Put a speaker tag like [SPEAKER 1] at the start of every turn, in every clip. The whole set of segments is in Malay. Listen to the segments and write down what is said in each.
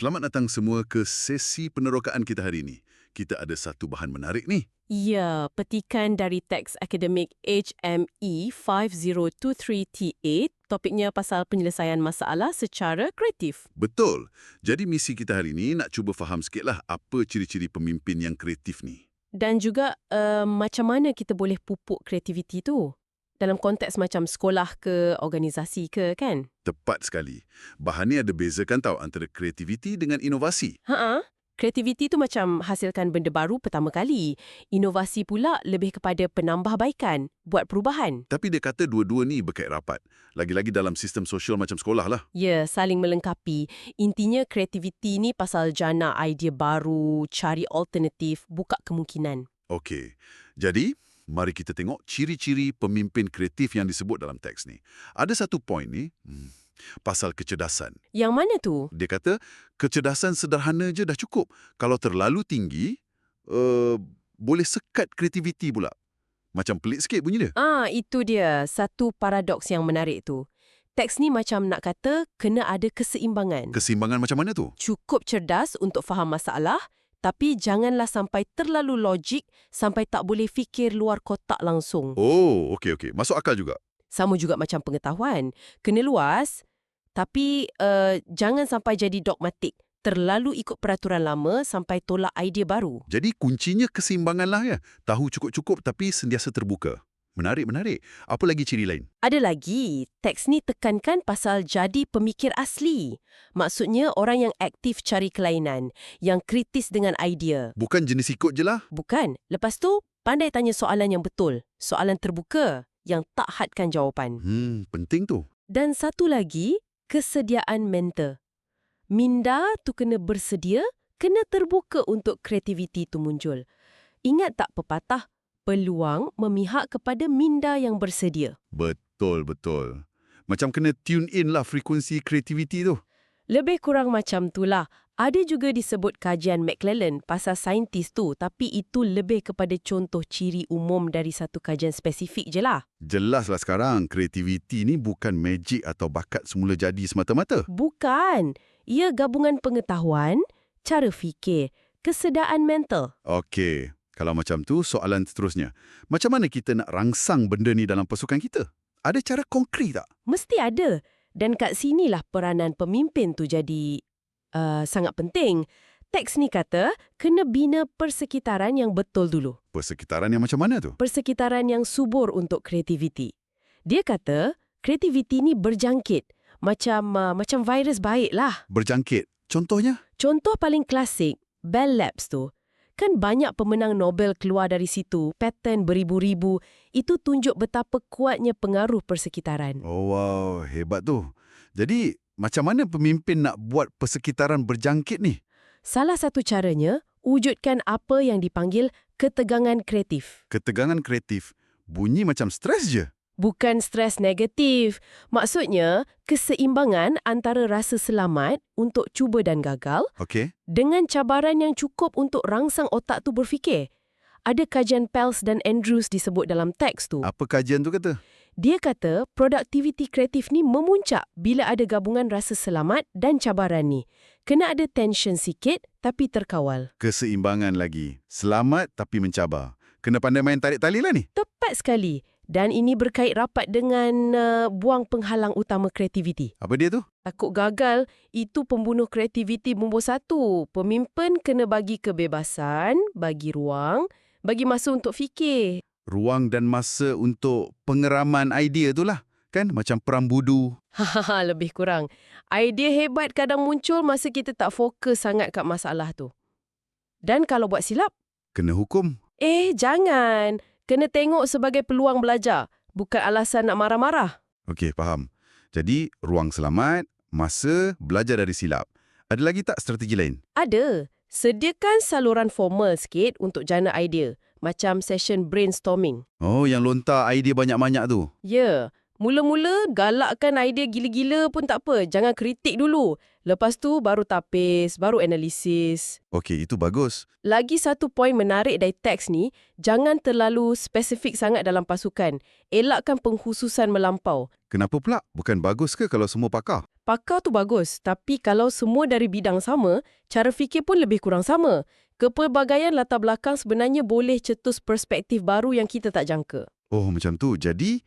[SPEAKER 1] Selamat datang semua ke sesi penerokaan kita hari ini. Kita ada satu bahan menarik ni.
[SPEAKER 2] Ya, petikan dari teks akademik HME 5023T8, topiknya pasal penyelesaian masalah secara kreatif.
[SPEAKER 1] Betul. Jadi misi kita hari ini nak cuba faham sikitlah apa ciri-ciri pemimpin yang kreatif ni.
[SPEAKER 2] Dan juga uh, macam mana kita boleh pupuk kreativiti tu? Dalam konteks macam sekolah ke, organisasi ke, kan?
[SPEAKER 1] Tepat sekali. Bahan ni ada bezakan tau antara kreativiti dengan inovasi.
[SPEAKER 2] Ha Kreativiti tu macam hasilkan benda baru pertama kali. Inovasi pula lebih kepada penambahbaikan, buat perubahan.
[SPEAKER 1] Tapi dia kata dua-dua ni berkait rapat. Lagi-lagi dalam sistem sosial macam sekolah lah.
[SPEAKER 2] Ya, saling melengkapi. Intinya kreativiti ni pasal jana idea baru, cari alternatif, buka kemungkinan.
[SPEAKER 1] Okey. Jadi, mari kita tengok ciri-ciri pemimpin kreatif yang disebut dalam teks ni. Ada satu poin ni, hmm, pasal kecerdasan.
[SPEAKER 2] Yang mana tu?
[SPEAKER 1] Dia kata, kecerdasan sederhana je dah cukup. Kalau terlalu tinggi, uh, boleh sekat kreativiti pula. Macam pelik sikit bunyi dia.
[SPEAKER 2] Ah, itu dia. Satu paradoks yang menarik tu. Teks ni macam nak kata kena ada keseimbangan.
[SPEAKER 1] Keseimbangan macam mana tu?
[SPEAKER 2] Cukup cerdas untuk faham masalah, tapi janganlah sampai terlalu logik sampai tak boleh fikir luar kotak langsung.
[SPEAKER 1] Oh, okey okey. Masuk akal juga.
[SPEAKER 2] Sama juga macam pengetahuan. Kena luas, tapi uh, jangan sampai jadi dogmatik. Terlalu ikut peraturan lama sampai tolak idea baru.
[SPEAKER 1] Jadi kuncinya keseimbangan lah ya. Tahu cukup-cukup tapi sentiasa terbuka. Menarik, menarik. Apa lagi ciri lain?
[SPEAKER 2] Ada lagi, teks ni tekankan pasal jadi pemikir asli. Maksudnya orang yang aktif cari kelainan, yang kritis dengan idea.
[SPEAKER 1] Bukan jenis ikut je lah.
[SPEAKER 2] Bukan. Lepas tu, pandai tanya soalan yang betul. Soalan terbuka yang tak hadkan jawapan.
[SPEAKER 1] Hmm, penting tu.
[SPEAKER 2] Dan satu lagi, kesediaan mental. Minda tu kena bersedia, kena terbuka untuk kreativiti tu muncul. Ingat tak pepatah, peluang memihak kepada minda yang bersedia.
[SPEAKER 1] Betul, betul. Macam kena tune in lah frekuensi kreativiti tu.
[SPEAKER 2] Lebih kurang macam tu lah. Ada juga disebut kajian McClellan pasal saintis tu, tapi itu lebih kepada contoh ciri umum dari satu kajian spesifik je lah.
[SPEAKER 1] Jelaslah sekarang, kreativiti ni bukan magic atau bakat semula jadi semata-mata.
[SPEAKER 2] Bukan. Ia gabungan pengetahuan, cara fikir, kesedaan mental.
[SPEAKER 1] Okey, kalau macam tu soalan seterusnya. Macam mana kita nak rangsang benda ni dalam pasukan kita? Ada cara konkret tak?
[SPEAKER 2] Mesti ada. Dan kat sinilah peranan pemimpin tu jadi uh, sangat penting. Teks ni kata, kena bina persekitaran yang betul dulu.
[SPEAKER 1] Persekitaran yang macam mana tu?
[SPEAKER 2] Persekitaran yang subur untuk kreativiti. Dia kata, kreativiti ni berjangkit. Macam uh, macam virus baik lah.
[SPEAKER 1] Berjangkit. Contohnya?
[SPEAKER 2] Contoh paling klasik, Bell Labs tu. Kan banyak pemenang Nobel keluar dari situ, paten beribu-ribu. Itu tunjuk betapa kuatnya pengaruh persekitaran.
[SPEAKER 1] Oh wow, hebat tu. Jadi, macam mana pemimpin nak buat persekitaran berjangkit ni?
[SPEAKER 2] Salah satu caranya, wujudkan apa yang dipanggil ketegangan kreatif.
[SPEAKER 1] Ketegangan kreatif. Bunyi macam stres je.
[SPEAKER 2] Bukan stres negatif. Maksudnya, keseimbangan antara rasa selamat untuk cuba dan gagal
[SPEAKER 1] Okey.
[SPEAKER 2] dengan cabaran yang cukup untuk rangsang otak tu berfikir. Ada kajian Pels dan Andrews disebut dalam teks tu.
[SPEAKER 1] Apa kajian tu kata?
[SPEAKER 2] Dia kata produktiviti kreatif ni memuncak bila ada gabungan rasa selamat dan cabaran ni. Kena ada tension sikit tapi terkawal.
[SPEAKER 1] Keseimbangan lagi. Selamat tapi mencabar. Kena pandai main tarik tali lah ni.
[SPEAKER 2] Tepat sekali. Dan ini berkait rapat dengan uh, buang penghalang utama kreativiti.
[SPEAKER 1] Apa dia tu?
[SPEAKER 2] Takut gagal, itu pembunuh kreativiti nombor satu. Pemimpin kena bagi kebebasan, bagi ruang, bagi masa untuk fikir.
[SPEAKER 1] Ruang dan masa untuk pengeraman idea tu lah. Kan? Macam perang budu.
[SPEAKER 2] Hahaha, lebih kurang. Idea hebat kadang muncul masa kita tak fokus sangat kat masalah tu. Dan kalau buat silap,
[SPEAKER 1] Kena hukum.
[SPEAKER 2] eh jangan. Kena tengok sebagai peluang belajar, bukan alasan nak marah-marah.
[SPEAKER 1] Okey, faham. Jadi, ruang selamat, masa, belajar dari silap. Ada lagi tak strategi lain?
[SPEAKER 2] Ada. Sediakan saluran formal sikit untuk jana idea, macam session brainstorming.
[SPEAKER 1] Oh, yang lontar idea banyak-banyak tu.
[SPEAKER 2] Ya, Mula-mula galakkan idea gila-gila pun tak apa. Jangan kritik dulu. Lepas tu baru tapis, baru analisis.
[SPEAKER 1] Okey, itu bagus.
[SPEAKER 2] Lagi satu poin menarik dari teks ni, jangan terlalu spesifik sangat dalam pasukan. Elakkan penghususan melampau.
[SPEAKER 1] Kenapa pula? Bukan bagus ke kalau semua pakar?
[SPEAKER 2] Pakar tu bagus, tapi kalau semua dari bidang sama, cara fikir pun lebih kurang sama. Kepelbagaian latar belakang sebenarnya boleh cetus perspektif baru yang kita tak jangka.
[SPEAKER 1] Oh, macam tu. Jadi,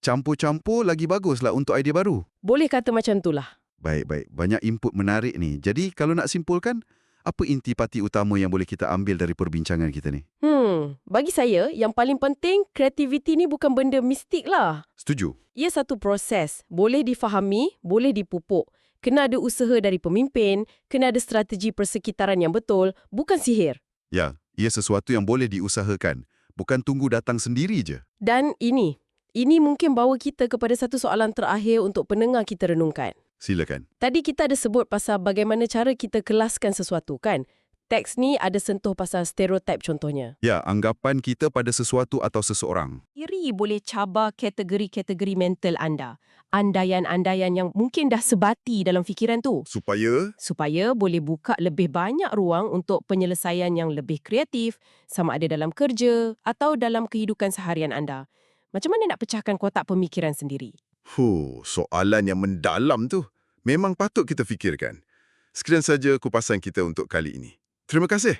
[SPEAKER 1] campur-campur lagi baguslah untuk idea baru.
[SPEAKER 2] Boleh kata macam itulah.
[SPEAKER 1] Baik-baik, banyak input menarik ni. Jadi, kalau nak simpulkan, apa intipati utama yang boleh kita ambil dari perbincangan kita ni?
[SPEAKER 2] Hmm, bagi saya, yang paling penting, kreativiti ni bukan benda mistik lah.
[SPEAKER 1] Setuju?
[SPEAKER 2] Ia satu proses. Boleh difahami, boleh dipupuk. Kena ada usaha dari pemimpin, kena ada strategi persekitaran yang betul, bukan sihir.
[SPEAKER 1] Ya, ia sesuatu yang boleh diusahakan. Bukan tunggu datang sendiri je.
[SPEAKER 2] Dan ini, ini mungkin bawa kita kepada satu soalan terakhir untuk pendengar kita renungkan.
[SPEAKER 1] Silakan.
[SPEAKER 2] Tadi kita ada sebut pasal bagaimana cara kita kelaskan sesuatu, kan? Teks ni ada sentuh pasal stereotip contohnya.
[SPEAKER 1] Ya, anggapan kita pada sesuatu atau seseorang.
[SPEAKER 2] Iri boleh cabar kategori-kategori mental anda. Andaian-andaian yang mungkin dah sebati dalam fikiran tu.
[SPEAKER 1] Supaya?
[SPEAKER 2] Supaya boleh buka lebih banyak ruang untuk penyelesaian yang lebih kreatif, sama ada dalam kerja atau dalam kehidupan seharian anda. Macam mana nak pecahkan kotak pemikiran sendiri?
[SPEAKER 1] Huh, soalan yang mendalam tu. Memang patut kita fikirkan. Sekian saja kupasan kita untuk kali ini. Terima kasih.